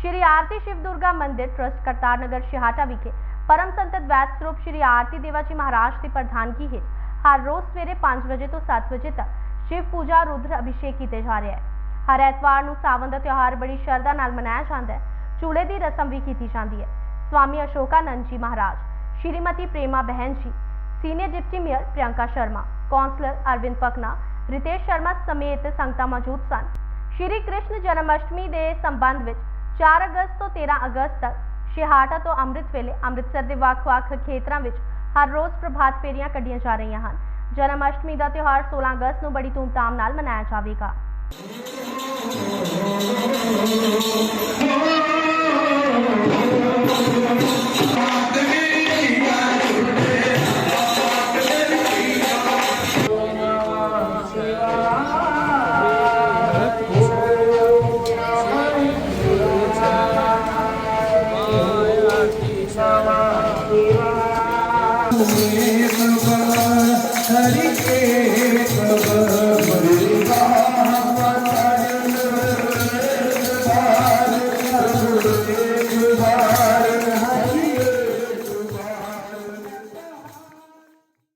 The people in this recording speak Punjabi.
ਸ਼੍ਰੀ ਆਰਤੀ ਸ਼ਿਵ ਦੁਰਗਾ ਮੰਦਿਰ ਟਰਸਟ ਕਰਤਾਰ ਨਗਰ ਸ਼ਿਹਾਟਾ ਵਿਖੇ ਪਰਮ ਸੰਤ ਵੈਦ ਸਰੂਪ ਸ਼੍ਰੀ ਆਰਤੀ ਦੇਵਾ ਜੀ ਮਹਾਰਾਜ ਦੀ ਪ੍ਰਧਾਨਗੀ ਹੇਠ ਹਰ ਰੋਜ਼ ਸਵੇਰੇ 5 ਵਜੇ ਤੋਂ 7 ਵਜੇ ਤੱਕ ਸ਼ਿਵ ਪੂਜਾ ਰੁਦਰ ਅਭਿਸ਼ੇਕ ਕੀਤੇ ਜਾ ਰਿਹਾ ਹੈ ਹਰ ਐਤਵਾਰ ਨੂੰ ਸਾਵਨ ਦਾ ਤਿਉਹਾਰ ਬੜੀ ਸ਼ਰਧਾ ਨਾਲ ਮਨਾਇਆ ਜਾਂਦਾ ਹੈ। ਚੂਲੇ ਦੀ ਰਸਮ ਵੀ ਕੀਤੀ ਜਾਂਦੀ ਹੈ। ਸਵਾਮੀ ਅਸ਼ੋਕਾਨੰਦ ਜੀ ਮਹਾਰਾਜ, Shrimati Prema ਬਹਿਨ ji, senior deputy mayor Priyanka Sharma, councillor Arvind Pakna Ritesh Sharma ਸਮੇਤ ਸੰਗਤਾਂ ਮੌਜੂਦ ਸਨ। ਸ਼੍ਰੀ ਕ੍ਰਿਸ਼ਨ ਜਨਮ ਅਸ਼ਟਮੀ ਦੇ ਸੰਬੰਧ ਵਿੱਚ 4 ਅਗਸਤ ਤੋਂ 13 ਅਗਸਤ ਤੱਕ ਸ਼ਿਹਾਟਾ ਤੋਂ ਅੰਮ੍ਰਿਤ ਵੇਲੇ ਅੰਮ੍ਰਿਤਸਰ ਦੇ ਵੱਖ-ਵੱਖ ਖੇਤਰਾਂ ਵਿੱਚ ਹਰ ਰੋਜ਼ ਪ੍ਰਭਾਤ ਫੇਰੀਆਂ ਕੱਢੀਆਂ ਜਾ ਰਹੀਆਂ ਹਨ। ਜਨਮ ਅਸ਼ਟਮੀ ਦਾ ਤਿਉਹਾਰ 16 ਅਗਸਤ ਨੂੰ ਬੜੀ ਧੂਮਧਾਮ ਨਾਲ ਮਨਾਇਆ ਜਾਵੇਗਾ। हरि के प्रभु